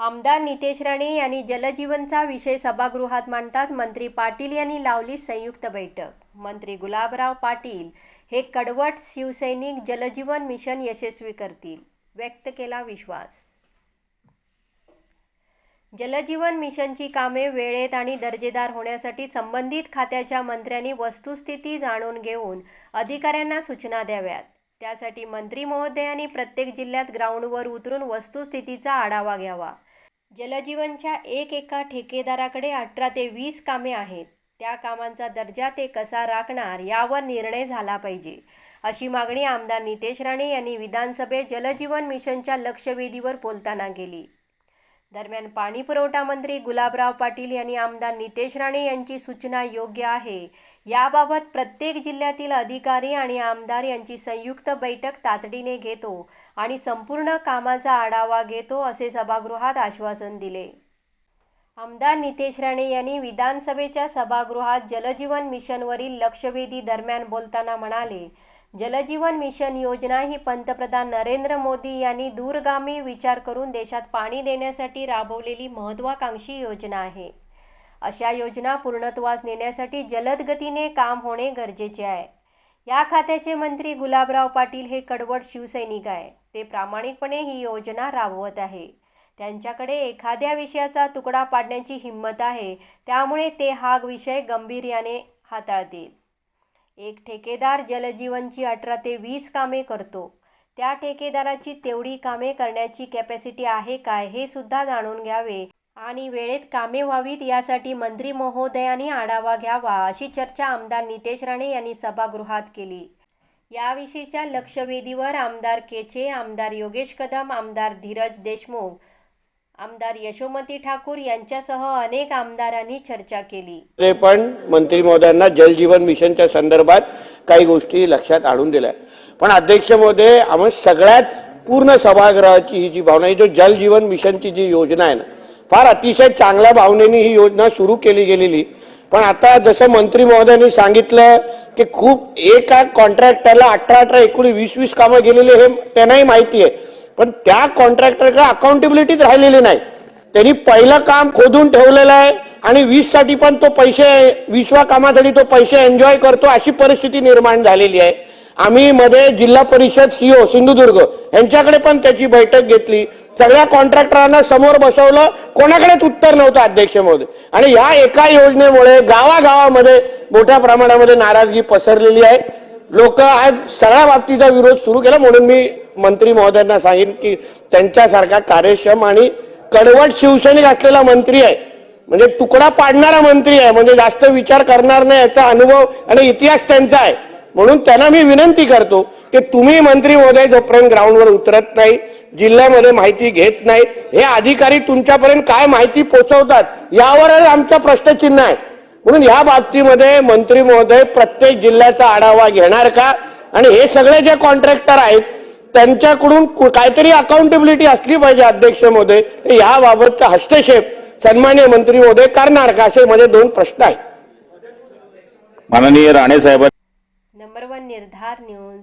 आमदार नितेश राणे यांनी जलजीवनचा विषय सभागृहात मांडताच मंत्री पाटील यांनी लावली संयुक्त बैठक. मंत्री गुलाबराव पाटील हे कडवट शिवसैनिक जलजीवन मिशन यशस्वी करतील व्यक्त केला विश्वास. जलजीवन मिशनची कामे वेळेत आणि दर्जेदार होण्यासाठी संबंधित खात्याच्या मंत्र्यांनी वस्तुस्थिती जाणून घेऊन अधिकाऱ्यांना सूचना द्याव्यात. त्यासाठी मंत्री महोदयांनी प्रत्येक जिल्ह्यात ग्राउंडवर उतरून वस्तुस्थितीचा आढावा घ्यावा. जलजीवनच्या एक एका ठेकेदाराकडे अठरा ते वीस कामे आहेत. त्या कामांचा दर्जा ते कसा राखणार यावर निर्णय झाला पाहिजे. अशी मागणी आमदार नितेश राणे यांनी विधानसभेत जलजीवन मिशनच्या लक्षवेधीवर बोलताना केली. दरम्यान पाणी पुरवठा मंत्री गुलाबराव पाटील यांनी आमदार नितेश राणे यांची सूचना योग्य आहे. याबाबत प्रत्येक जिल्ह्यातील अधिकारी आणि आमदार यांची संयुक्त बैठक तातडीने घेतो आणि संपूर्ण कामाचा आढावा घेतो असे सभागृहात आश्वासन दिले. आमदार नितेश राणे यांनी विधानसभेच्या सभागृहात जलजीवन मिशनवरील लक्षवेधी दरम्यान बोलताना म्हणाले जलजीवन मिशन योजना ही पंतप्रधान नरेंद्र मोदी यांनी दूरगामी विचार करून देशात पाणी देण्यासाठी राबवलेली महत्त्वाकांक्षी योजना आहे. अशा योजना पूर्णत्वास नेण्यासाठी जलद गतीने काम होणे गरजेचे आहे. या खात्याचे मंत्री गुलाबराव पाटील हे कडवट शिवसैनिक आहे. ते प्रामाणिकपणे ही योजना राबवत आहे. त्यांच्याकडे एखाद्या विषयाचा तुकडा पाडण्याची हिंमत आहे. त्यामुळे ते हा विषय गंभीर्याने हाताळतील. एक ठेकेदार जलजीवनची अठरा ते वीस कामे करतो. त्या ठेकेदाराची तेवढी कामे करण्याची कॅपॅसिटी आहे काय हे सुद्धा जाणून घ्यावे आणि वेळेत कामे व्हावीत यासाठी मंत्री महोदयांनी आढावा घ्यावा अशी चर्चा आमदार नितेश राणे यांनी सभागृहात केली. याविषयीच्या लक्षवेधीवर आमदार केचे आमदार योगेश कदम आमदार धीरज देशमुख आमदार यशोमती ठाकूर यांच्यासह अनेक आमदारांनी चर्चा केली. ते पण मंत्री महोदयांना जलजीवन मिशनच्या संदर्भात काही गोष्टी लक्षात आणून दिल्या. पण अध्यक्ष महोदय आम्ही सगळ्यात पूर्ण सभागृहाची ही जी भावना ही जो जलजीवन मिशनची जी योजना आहे ना फार अतिशय चांगल्या भावनेने ही योजना सुरू केली गेलेली. पण आता जसं मंत्री महोदयांनी सांगितलं की खूप एका कॉन्ट्रॅक्टरला अठरा अठरा एकूण वीस वीस कामं गेलेली हे त्यांनाही माहिती आहे. पण त्या कॉन्ट्रॅक्टरकडे अकाउंटेबिलिटीच राहिलेली नाही. त्यांनी पहिलं काम खोदून ठेवलेलं आहे आणि वीससाठी पण तो पैसे वीसव्या कामासाठी तो पैसे एन्जॉय करतो अशी परिस्थिती निर्माण झालेली आहे. आम्ही मध्ये जिल्हा परिषद सीओ सिंधुदुर्ग यांच्याकडे पण त्याची बैठक घेतली. सगळ्या कॉन्ट्रॅक्टरांना समोर बसवलं. कोणाकडेच उत्तर नव्हतं अध्यक्ष महोदय. आणि या एका योजनेमुळे गावागावामध्ये मोठ्या प्रमाणामध्ये नाराजगी पसरलेली आहे. लोक आज सगळ्या बाबतीचा विरोध सुरू केला म्हणून मी मंत्री महोदयांना सांगेन की त्यांच्यासारखा कार्यक्षम आणि कडवट शिवसैनिक असलेला मंत्री आहे. म्हणजे तुकडा पाडणारा मंत्री आहे. म्हणजे जास्त विचार करणार नाही याचा अनुभव आणि इतिहास त्यांचा आहे. म्हणून त्यांना मी विनंती करतो की तुम्ही मंत्री महोदय जोपर्यंत ग्राउंडवर उतरत नाही जिल्ह्यामध्ये माहिती घेत नाही हे अधिकारी तुमच्यापर्यंत काय माहिती पोहोचवतात यावर आमचं प्रश्नचिन्ह आहे. म्हणून या बाबतीमध्ये मंत्री महोदय प्रत्येक जिल्ह्याचा आढावा घेणार का? आणि हे सगळे जे कॉन्ट्रॅक्टर आहेत त्यांच्याकडून काहीतरी अकाउंटेबिलिटी असली पाहिजे अध्यक्ष महोदय. याबाबतचा हस्तक्षेप सन्मान्य मंत्री महोदय करणार का? असे माझे दोन प्रश्न आहेत. माननीय राणे साहेब नंबर वन निर्धार न्यूज.